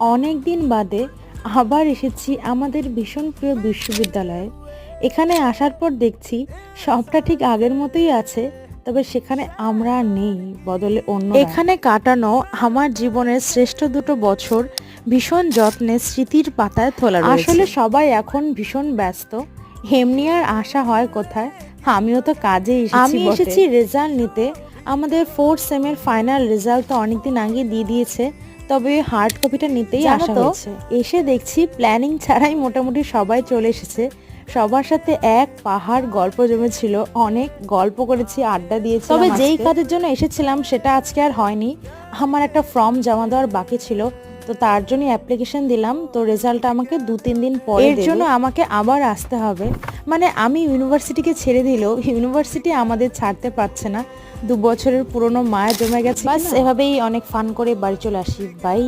অনেক দিন বাদে আবার এসেছি আমাদের ভীষণ প্রিয় বিশ্ববিদ্যালয়ে। এখানে আসার পর দেখছি সবটা ঠিক আগের মতোই আছে তবে সেখানে আমরা নেই বদলে অন্য এখানে কাটানো আমার জীবনের শ্রেষ্ঠ দুটো বছর ভীষণ যত্নে স্মৃতির পাতায় তোলা আসলে সবাই এখন ভীষণ ব্যস্ত হেমনি আর আশা হয় কোথায়? আমিও তো কাজে এসেছি আমি এসেছি রেজাল্ট নিতে। আমাদের ফোর্থ সেমের ফাইনাল রেজাল্ট তো অনেকদিন আগে দিয়ে দিয়েছে তবে হার্ড কপিটা নিতেই আসা হয়েছে। এসে দেখছি প্ল্যানিং ছাড়াই মোটামুটি সবাই চলে এসেছে। সবার সাথে এক পাহাড় গল্প জমেছিল অনেক গল্প করেছি আড্ডা দিয়েছি তবে যেই কাজের জন্য এসেছিলাম সেটা আজকে আর হয়নি। আমার একটা ফর্ম জমা দেওয়ার বাকি ছিল। তো তার জন্য অ্যাপ্লিকেশন দিলাম। তো রেজাল্টটা আমাকে দু তিন দিন পরে এর জন্য আমাকে আবার আসতে হবে। মানে আমি ইউনিভার্সিটিকে ছেড়ে দিলেও ইউনিভার্সিটি আমাদের ছাড়তে পারছে না। দু বছরের পুরনো মায়া জমে গেছে বাস এভাবেই অনেক ফান করে বাড়ি চলে আসি। বাই